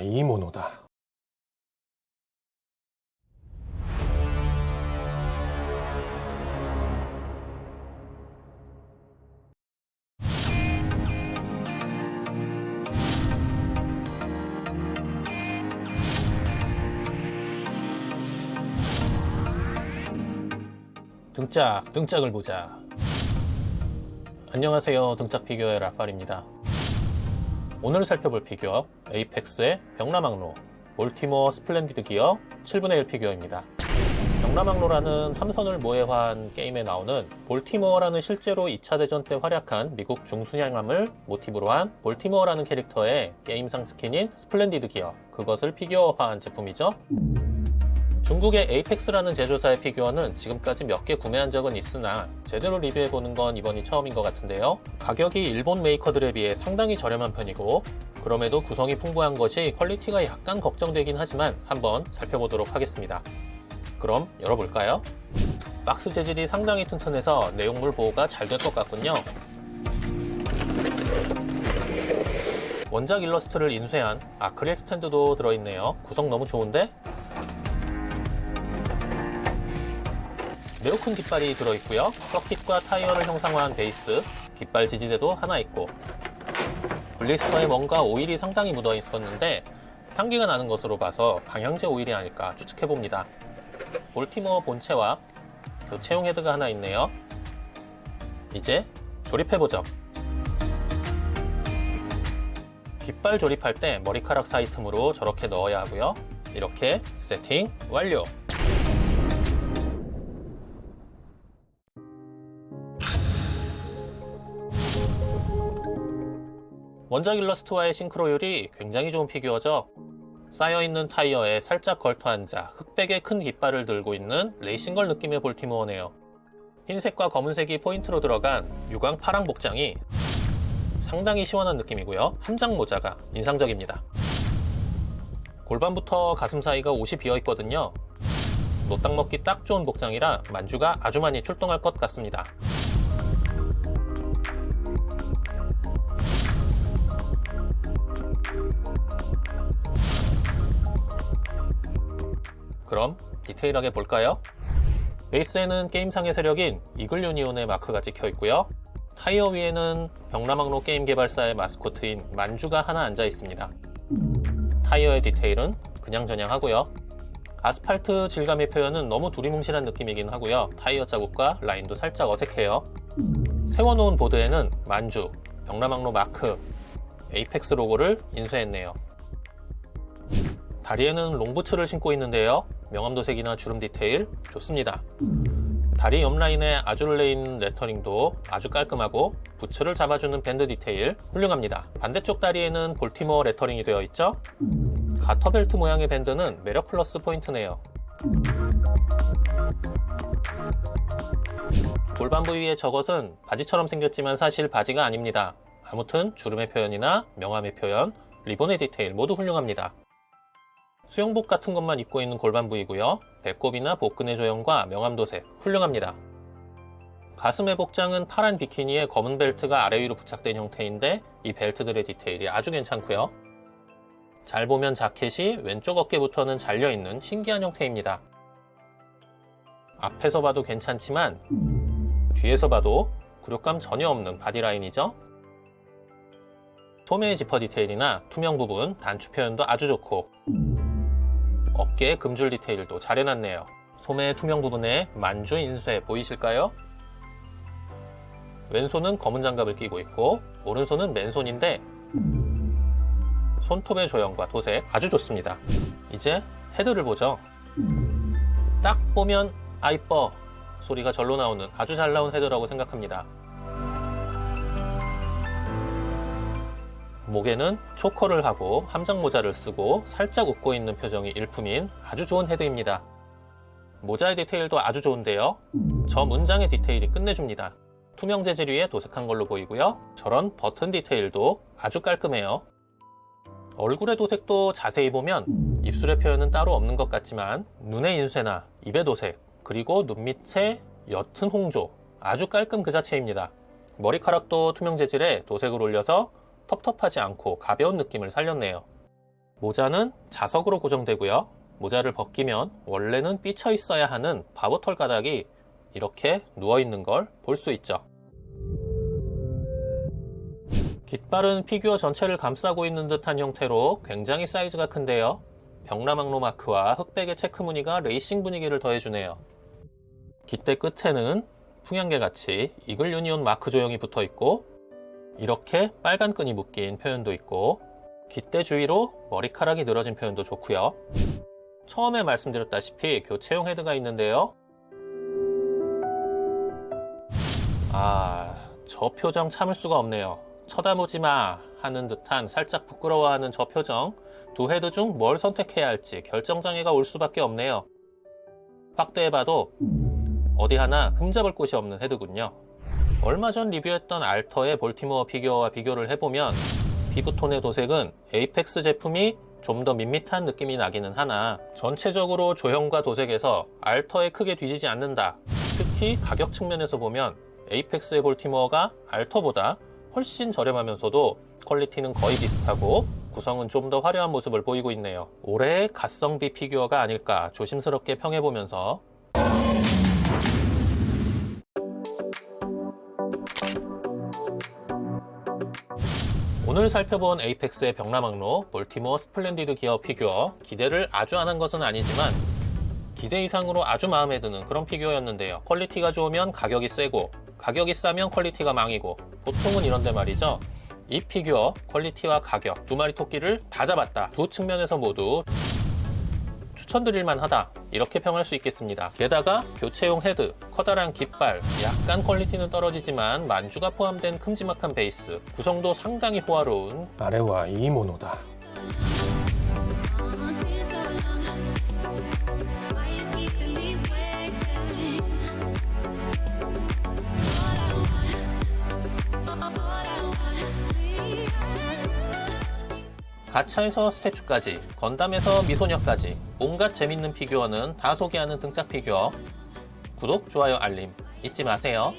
이모노다. 등짝, 등짝을 보자. 안녕하세요. 등짝 피규어의 라팔입니다. 오늘 살펴볼 피규어 에이펙스의 병라망로 볼티모어 스플렌디드 기어 7분의 1 피규어입니다. 병라망로라는 함선을 모해화한 게임에 나오는 볼티모어라는 실제로 2차 대전 때 활약한 미국 중순양함을 모티브로 한 볼티모어라는 캐릭터의 게임상 스킨인 스플렌디드 기어 그것을 피규어화한 제품이죠. 중국의 에이펙스라는 제조사의 피규어는 지금까지 몇 개 구매한 적은 있으나 제대로 리뷰해보는 건 이번이 처음인 것 같은데요. 가격이 일본 메이커들에 비해 상당히 저렴한 편이고 그럼에도 구성이 풍부한 것이 퀄리티가 약간 걱정되긴 하지만 한번 살펴보도록 하겠습니다. 그럼 열어볼까요? 박스 재질이 상당히 튼튼해서 내용물 보호가 잘 될 것 같군요. 원작 일러스트를 인쇄한 아크릴 스탠드도 들어있네요. 구성 너무 좋은데? 매우 큰 깃발이 들어있고요. 서킷과 타이어를 형상화한 베이스, 깃발 지지대도 하나 있고 블리스터에 뭔가 오일이 상당히 묻어 있었는데 향기가 나는 것으로 봐서 방향제 오일이 아닐까 추측해봅니다. 볼티모어 본체와 교체용 헤드가 하나 있네요. 이제 조립해보죠. 깃발 조립할 때 머리카락 사이 틈으로 저렇게 넣어야 하고요. 이렇게 세팅 완료! 원작 일러스트와의 싱크로율이 굉장히 좋은 피규어죠. 쌓여있는 타이어에 살짝 걸터 앉아 흑백의 큰 깃발을 들고 있는 레이싱걸 느낌의 볼티모어네요. 흰색과 검은색이 포인트로 들어간 유광 파랑 복장이 상당히 시원한 느낌이고요. 함장 모자가 인상적입니다. 골반부터 가슴 사이가 옷이 비어 있거든요. 노딱 먹기 딱 좋은 복장이라 만주가 아주 많이 출동할 것 같습니다. 그럼 디테일하게 볼까요? 베이스에는 게임상의 세력인 이글 유니온의 마크가 찍혀 있고요. 타이어 위에는 병라망로 게임 개발사의 마스코트인 만주가 하나 앉아 있습니다. 타이어의 디테일은 그냥저냥 하고요. 아스팔트 질감의 표현은 너무 두리뭉실한 느낌이긴 하고요. 타이어 자국과 라인도 살짝 어색해요. 세워놓은 보드에는 만주, 병라망로 마크, 에이펙스 로고를 인쇄했네요. 다리에는 롱부츠를 신고 있는데요. 명암도색이나 주름 디테일 좋습니다. 다리 옆 라인에 아줄레인 레터링도 아주 깔끔하고 부츠를 잡아주는 밴드 디테일 훌륭합니다. 반대쪽 다리에는 볼티모어 레터링이 되어 있죠. 가터벨트 모양의 밴드는 매력 플러스 포인트네요. 골반 부위의 저것은 바지처럼 생겼지만 사실 바지가 아닙니다. 아무튼 주름의 표현이나 명암의 표현, 리본의 디테일 모두 훌륭합니다. 수영복 같은 것만 입고 있는 골반 부위고요. 배꼽이나 복근의 조형과 명암도색 훌륭합니다. 가슴의 복장은 파란 비키니에 검은 벨트가 아래 위로 부착된 형태인데 이 벨트들의 디테일이 아주 괜찮고요. 잘 보면 자켓이 왼쪽 어깨부터는 잘려있는 신기한 형태입니다. 앞에서 봐도 괜찮지만 뒤에서 봐도 굴욕감 전혀 없는 바디라인이죠. 소매의 지퍼 디테일이나 투명 부분, 단추 표현도 아주 좋고 어깨 금줄 디테일도 잘 해놨네요. 소매 투명 부분에 만주 인쇄 보이실까요? 왼손은 검은 장갑을 끼고 있고 오른손은 맨손인데 손톱의 조형과 도색 아주 좋습니다. 이제 헤드를 보죠. 딱 보면 아이뻐 소리가 절로 나오는 아주 잘 나온 헤드라고 생각합니다. 목에는 초커를 하고 함장 모자를 쓰고 살짝 웃고 있는 표정이 일품인 아주 좋은 헤드입니다. 모자의 디테일도 아주 좋은데요. 저 문장의 디테일이 끝내줍니다. 투명 재질 위에 도색한 걸로 보이고요. 저런 버튼 디테일도 아주 깔끔해요. 얼굴의 도색도 자세히 보면 입술의 표현은 따로 없는 것 같지만 눈의 인쇄나 입의 도색 그리고 눈 밑에 옅은 홍조 아주 깔끔 그 자체입니다. 머리카락도 투명 재질에 도색을 올려서 텁텁하지 않고 가벼운 느낌을 살렸네요. 모자는 자석으로 고정되고요. 모자를 벗기면 원래는 삐쳐 있어야 하는 바보털 가닥이 이렇게 누워 있는 걸 볼 수 있죠. 깃발은 피규어 전체를 감싸고 있는 듯한 형태로 굉장히 사이즈가 큰데요. 벽라망로 마크와 흑백의 체크 무늬가 레이싱 분위기를 더해주네요. 깃대 끝에는 풍향계 같이 이글 유니온 마크 조형이 붙어 있고 이렇게 빨간 끈이 묶인 표현도 있고 깃대 주위로 머리카락이 늘어진 표현도 좋고요. 처음에 말씀드렸다시피 교체용 헤드가 있는데요. 아, 저 표정 참을 수가 없네요. 쳐다보지 마 하는 듯한 살짝 부끄러워하는 저 표정. 두 헤드 중 뭘 선택해야 할지 결정장애가 올 수밖에 없네요. 확대해봐도 어디 하나 흠잡을 곳이 없는 헤드군요. 얼마 전 리뷰했던 알터의 볼티모어 피규어와 비교를 해보면 피부톤의 도색은 에이펙스 제품이 좀 더 밋밋한 느낌이 나기는 하나 전체적으로 조형과 도색에서 알터에 크게 뒤지지 않는다. 특히 가격 측면에서 보면 에이펙스의 볼티모어가 알터보다 훨씬 저렴하면서도 퀄리티는 거의 비슷하고 구성은 좀 더 화려한 모습을 보이고 있네요. 올해의 가성비 피규어가 아닐까 조심스럽게 평해보면서 오늘 살펴본 에이펙스의 벽라망로 볼티모어 스플렌디드 기어 피규어 기대를 아주 안 한 것은 아니지만 기대 이상으로 아주 마음에 드는 그런 피규어였는데요. 퀄리티가 좋으면 가격이 세고 가격이 싸면 퀄리티가 망이고 보통은 이런데 말이죠. 이 피규어 퀄리티와 가격 두 마리 토끼를 다 잡았다. 두 측면에서 모두 추천드릴 만 하다. 이렇게 평할 수 있겠습니다. 게다가 교체용 헤드, 커다란 깃발, 약간 퀄리티는 떨어지지만 만주가 포함된 큼지막한 베이스, 구성도 상당히 호화로운 아래와 이모노다. 가차에서 스태츄까지, 건담에서 미소녀까지 온갖 재밌는 피규어는 다 소개하는 등짝 피규어. 구독, 좋아요, 알림 잊지 마세요.